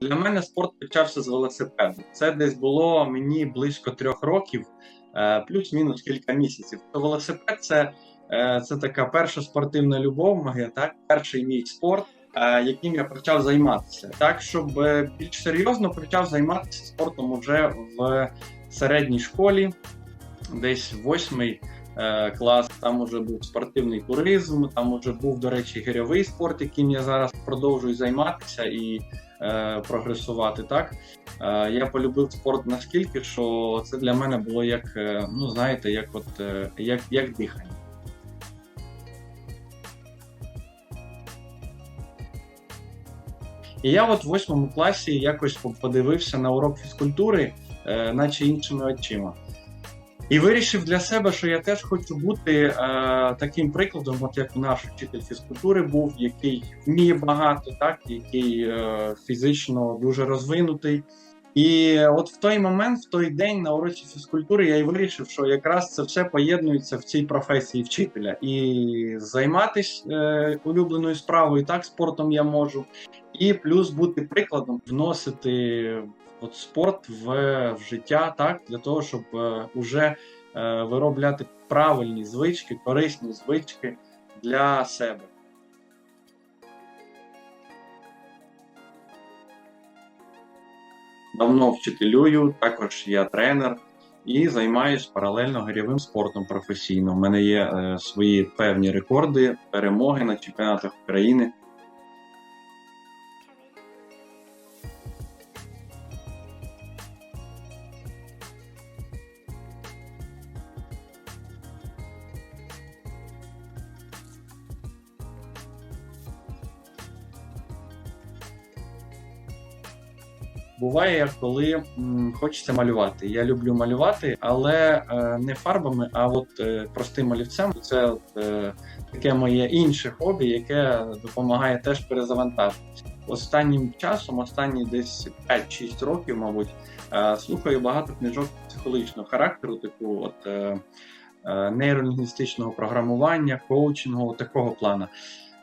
Для мене спорт почався з велосипеду. Це десь було мені близько трьох років, е, плюс-мінус кілька місяців. То велосипед це, е, це така перша спортивна любов моя, так, перший мій спорт, е, яким я почав займатися. Так, щоб більш серйозно почав займатися спортом вже в середній школі, десь восьмий. Клас, там уже був спортивний туризм, там уже був, до речі, гирьовий спорт, яким я зараз продовжую займатися і е, прогресувати. Так е, я полюбив спорт наскільки, що це для мене було як, е, ну знаєте, як от як, як дихання. І я от в восьмому класі якось подивився на урок фізкультури, наче іншими очима. І вирішив для себе, що я теж хочу бути е, таким прикладом, от як наш вчитель фізкультури був, який вміє багато, так який е, фізично дуже розвинутий. І от в той момент, в той день на уроці фізкультури, я й вирішив, що якраз це все поєднується в цій професії вчителя. І займатися е, улюбленою справою, так спортом я можу, і плюс бути прикладом, вносити от спорт в, в життя, так для того, щоб е, уже е, виробляти правильні звички, корисні звички для себе. Давно вчителюю, також я тренер і займаюся паралельно гирьовим спортом професійно. У мене є е, свої певні рекорди, перемоги на чемпіонатах України. Буває, коли хочеться малювати. Я люблю малювати, але е, не фарбами, а от е, простим олівцем. Це от, е, таке моє інше хобі, яке допомагає теж перезавантажитися. Останнім часом, останні десь 5-6 років, мабуть, слухаю багато книжок психологічного характеру, типу от, нейролінгвістичного програмування, коучингу, такого плану.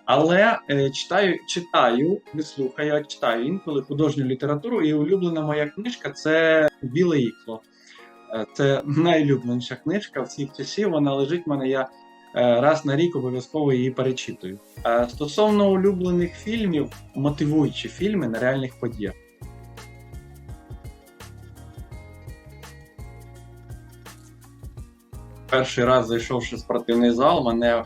Але е, читаю, читаю, не слухаю, а читаю інколи художню літературу, і улюблена моя книжка це Біле ікло. Е, це найлюбленіша книжка всіх часів. Вона лежить в мене. Я е, раз на рік обов'язково її перечитую. Е, стосовно улюблених фільмів, мотивуючі фільми на реальних подіях. Перший раз зайшовши в спортивний зал, мене е,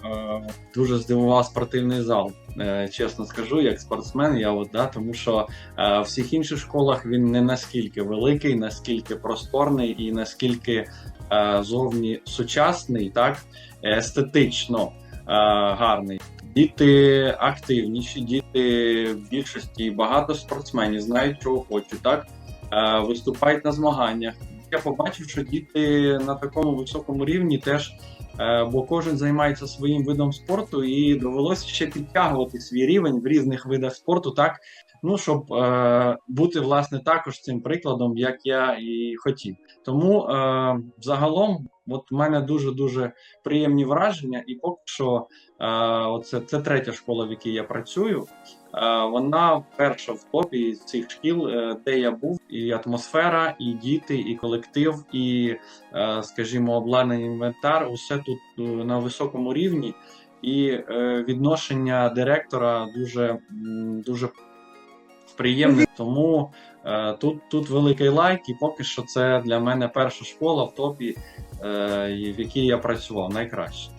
дуже здивував спортивний зал. Е, чесно скажу, як спортсмен, я от, да, тому що е, в всіх інших школах він не наскільки великий, наскільки просторний і наскільки е, зовні сучасний, так естетично е, гарний. Діти активніші, діти в більшості багато спортсменів знають, чого хочуть, так е, виступають на змаганнях. Я побачив, що діти на такому високому рівні теж, е, бо кожен займається своїм видом спорту, і довелося ще підтягувати свій рівень в різних видах спорту, так ну щоб е, бути власне також цим прикладом, як я і хотів. Тому е, загалом, от в мене дуже дуже приємні враження, і поки що е, оце це третя школа, в якій я працюю. Е, Вона перша в топі з цих шкіл, е, де я був, і атмосфера, і діти, і колектив, і, е, скажімо, обладнаний інвентар. Усе тут е, на високому рівні, і е, відношення директора дуже, дуже приємне. Тому е, тут, тут великий лайк, і поки що це для мене перша школа в топі, е, в якій я працював найкраще.